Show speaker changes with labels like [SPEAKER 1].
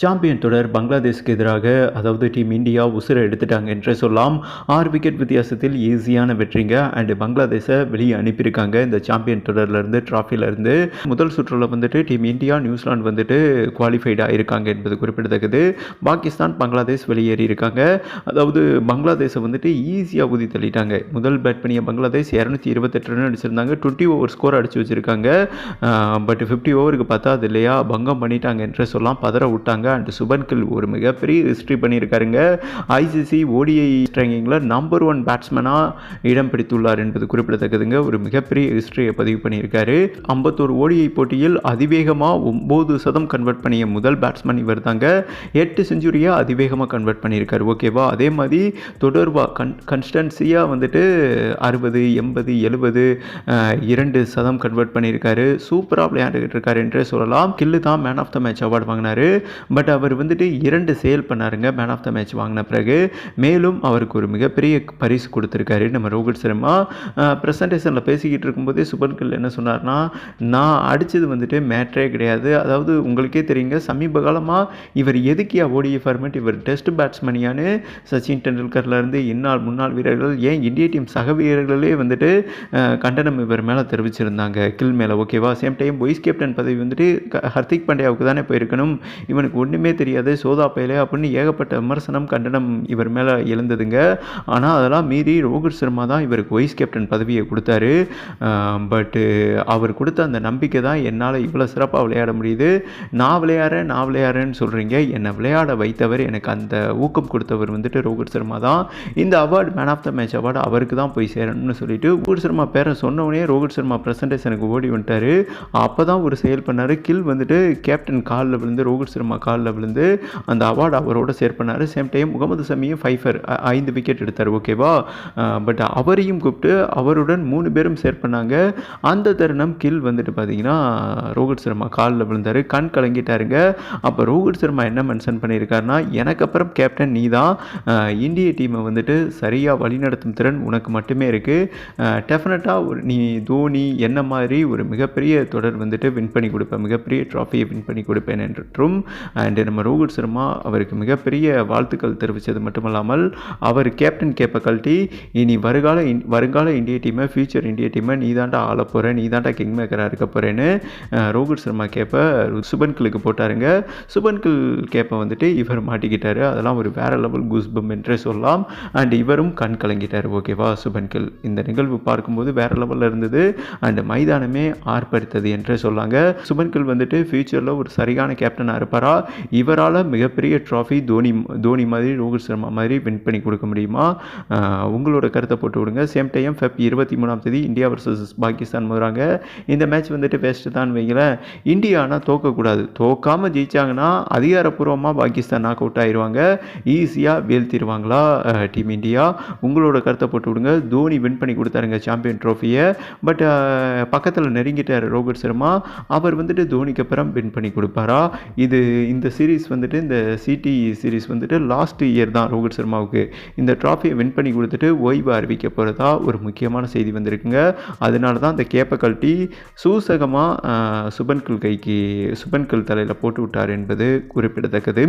[SPEAKER 1] Champion தொடர் பங்களாதேஷ்க்கு எதிராக அதாவது டீம் இந்தியா உசுரை எடுத்துட்டாங்க என்றே சொல்லலாம். ஆறு விக்கெட் வித்தியாசத்தில் ஈஸியான வெற்றிங்க. அண்டு பங்களாதேஷை வெளியே அனுப்பியிருக்காங்க. இந்த சாம்பியன் தொடர்லேருந்து ட்ராஃபிலேருந்து முதல் சுற்றில் வந்துட்டு டீம் இந்தியா நியூசிலாந்து வந்துட்டு குவாலிஃபைடாக இருக்காங்க என்பது குறிப்பிடத்தக்கது. பாகிஸ்தான் பங்களாதேஷ் வெளியேறி இருக்காங்க அதாவது பங்களாதேஷை வந்துட்டு ஈஸியாக ஊதி தள்ளிட்டாங்க. முதல் பேட் பண்ணிய பங்களாதேஷ் இரநூத்தி இருபத்தெட்டு ரன் அடிச்சிருந்தாங்க. டுவெண்ட்டி ஓவர் ஸ்கோர் அடிச்சு வச்சுருக்காங்க. பட் ஃபிஃப்டி ஓவருக்கு பத்தாது இல்லையா பங்கம் பண்ணிட்டாங்க என்று சொல்லலாம். பதற விட்டாங்க. அண்ட் சுபன் கில் ஒரு மிகப்பெரிய ஹிஸ்ட்ரி பண்ணியிருக்காருங்க. ஐசிசி ஓடிஐ ரேங்கிங்கில் நம்பர் ஒன் பேட்ஸ்மேனாக இடம் பிடித்துள்ளார் என்பது குறிப்பிடத்தக்கதுங்க. ஒரு மிகப்பெரிய ஹிஸ்ட்ரியை பதிவு பண்ணியிருக்காரு. ஐம்பத்தோரு ஓடிஐ போட்டியில் அதிவேகமாக ஒம்பது சதம் கன்வெர்ட் பண்ணிய முதல் பேட்ஸ்மேன் இவர் தாங்க எட்டு செஞ்சுரியாக அதிவேகமாக கன்வெர்ட் பண்ணியிருக்காரு. ஓகேவா அதே மாதிரி தொடர்பாக கன் கன்ஸ்டன்சியாக வந்துட்டு அறுபது எண்பது எழுபது இரண்டு சதம் கன்வெர்ட் பண்ணியிருக்காரு. சூப்பராக விளையாண்டுகிட்டு இருக்காரு என்றே சொல்லலாம். கில்லு தான் man of the match award வாங்கினார். பட் அவர் வந்துட்டு இரண்டு சேல் பண்ணாருங்க. மேன் ஆஃப் த மேட்ச் வாங்கின பிறகு. மேலும் அவருக்கு ஒரு மிகப்பெரிய பரிசு கொடுத்துருக்காரு. நம்ம ரோஹித் சர்மா ப்ரெசன்டேஷனில் பேசிக்கிட்டு இருக்கும்போதே சுபன் கில் என்ன சொன்னார்னா நான் அடித்தது வந்துட்டு மேட்ரே கிடையாது. அதாவது உங்களுக்கே தெரியுங்க சமீப காலமாக இவர் எதுக்கியா ஓடிய ஃபார்மேட் இவர் டெஸ்ட் பேட்ஸ்மேனியான்னு சச்சின் டெண்டுல்கர்லேருந்து இந்நாள் முன்னாள் வீரர்கள் ஏன் இந்திய டீம் சக வீரர்களே வந்துட்டு கண்டனம் இவர் மேலே தெரிவிச்சிருந்தாங்க. கில் மேலே ஓகேவா சேம் டைம் வைஸ் கேப்டன் பதவி வந்துட்டு ஹர்திக் பாண்டியாவுக்கு தானே போயிருக்கணும். இவனுக்கு ஒன்றுமே தெரியாது சோதா பயலே அப்படின்னு ஏகப்பட்ட விமர்சனம் கண்டனம் இவர் மேலே எழுந்ததுங்க. ஆனால் அதெல்லாம் மீறி ரோஹித் சர்மா தான் இவருக்கு வைஸ் கேப்டன் பதவியை கொடுத்தாரு. பட்டு அவர் கொடுத்த அந்த நம்பிக்கை தான் என்னால் இவ்வளோ சிறப்பாக விளையாட முடியுது. நான் விளையாடுறேன் நான் விளையாடுறேன்னு சொல்கிறீங்க என்னை விளையாட வைத்தவர் எனக்கு அந்த ஊக்கம் கொடுத்தவர் வந்துட்டு ரோஹித் சர்மா தான். இந்த award man of the match award அவருக்கு தான் போய் சேரணும்னு சொல்லிட்டு ரோஹித் சர்மா பேரை சொன்னவொடனே ரோஹித் சர்மா ப்ரெசன்டேஷனுக்கு ஓடி வந்துட்டார். அப்போ தான் ஒரு செயல் பண்ணார். கில் வந்துட்டு கேப்டன் காலில் விழுந்து ரோஹித் சர்மா காலில் விழுந்து அந்த அவார்டு அவரோட ஷேர் பண்ணார் சேம் டைம் முகமது சமியும் ஃபைஃபர் ஐந்து விக்கெட் எடுத்தார் ஓகேவா பட் அவரையும் கூப்பிட்டு அவருடன் மூணு பேரும் ஷேர் பண்ணாங்க அந்த தருணம் கில் வந்துட்டு பார்த்தீங்கன்னா ரோஹித் சர்மா காலில் விழுந்தார் கண் கலங்கிட்டாருங்க. அப்போ ரோஹித் சர்மா என்ன மென்ஷன் பண்ணியிருக்காருன்னா எனக்கு அப்புறம் கேப்டன் நீ தான் இந்திய டீமை வந்துட்டு சரியாக வழிநடத்தும் திறன் உனக்கு மட்டுமே இருக்குது டெஃபினட்டாக ஒரு நீ தோனி என்ன மாதிரி ஒரு மிகப்பெரிய தொடர் வந்துட்டு வின் பண்ணி கொடுப்பேன். மிகப்பெரிய ட்ராஃபியை வின் பண்ணி கொடுப்பேன் என்றும் அண்டு நம்ம ரோஹித் சர்மா அவருக்கு மிகப்பெரிய வாழ்த்துக்கள் தெரிவித்தது மட்டுமல்லாமல் அவர் கேப்டன் கேப்பை கழட்டி இனி வருகால வருங்கால இந்திய டீமை ஃபியூச்சர் இந்திய டீமை நீ தாண்டா ஆள போகிற நீ தாண்டா கிங் மேக்கராக இருக்க போகிறேன்னு ரோஹித் சர்மா கேப்பை சுபன் கிலுக்கு போட்டாருங்க. சுபன் கில் கேப்பை வந்துட்டு இவர் மாட்டிக்கிட்டார். அதெல்லாம் ஒரு வேற லெவல் குஸ்பம் என்றே சொல்லலாம். அண்ட் இவரும் கண் கலங்கிட்டார். ஓகேவா சுபன் கில் இந்த நிகழ்வு பார்க்கும்போது வேற லெவலில் இருந்தது. அண்ட் மைதானமே ஆர்ப்பரித்தது என்றே சொல்லாங்க. சுபன் கில் வந்துட்டு ஃபியூச்சரில் ஒரு சரியான கேப்டனாக இருப்பாரா? இவரால் மிகப்பெரிய ட்ராஃபி தோனி தோனி மாதிரி ரோஹித் சர்மா மாதிரி வின் பண்ணி கொடுக்க முடியுமா? உங்களோட கருத்தை போட்டு விடுங்க. சேம் டைம் ஃபெப் இருபத்தி மூணாம் தேதி இந்தியா வர்சஸ் பாகிஸ்தான் போகிறாங்க இந்த மேட்ச் வந்துட்டு வேஸ்ட்டு தான் வைங்களேன். இந்தியா ஆனால் தோக்கக்கூடாது. தோக்காமல் ஜெயிச்சாங்கன்னா அதிகாரப்பூர்வமாக பாகிஸ்தான் நாக் அவுட் ஆயிடுவாங்க ஈஸியாக வீழ்த்திடுவாங்களா டீம் இந்தியா? உங்களோட கருத்தை போட்டு விடுங்க. தோனி வின் பண்ணி கொடுத்தாருங்க சாம்பியன் ட்ரோஃபியை பட் பக்கத்தில் நெருங்கிட்டார் ரோஹித் சர்மா. அவர் வந்துட்டு தோனிக்கு அப்புறம் வின் பண்ணி கொடுப்பாரா? இது இந்த இந்த சீரீஸ் வந்துட்டு இந்த சிடி சீரீஸ் வந்துட்டு லாஸ்ட் இயர் தான் ரோஹித் சர்மாவுக்கு இந்த ட்ராஃபியை வின் பண்ணி கொடுத்துட்டு ஓய்வு அறிவிக்க போகிறதா ஒரு முக்கியமான செய்தி வந்திருக்குங்க. அதனால தான் அந்த கேப்பை கழட்டி சூசகமாக சுபன்கில் கைக்கு சுபன்கில் தலையில் போட்டு விட்டார் என்பது குறிப்பிடத்தக்கது.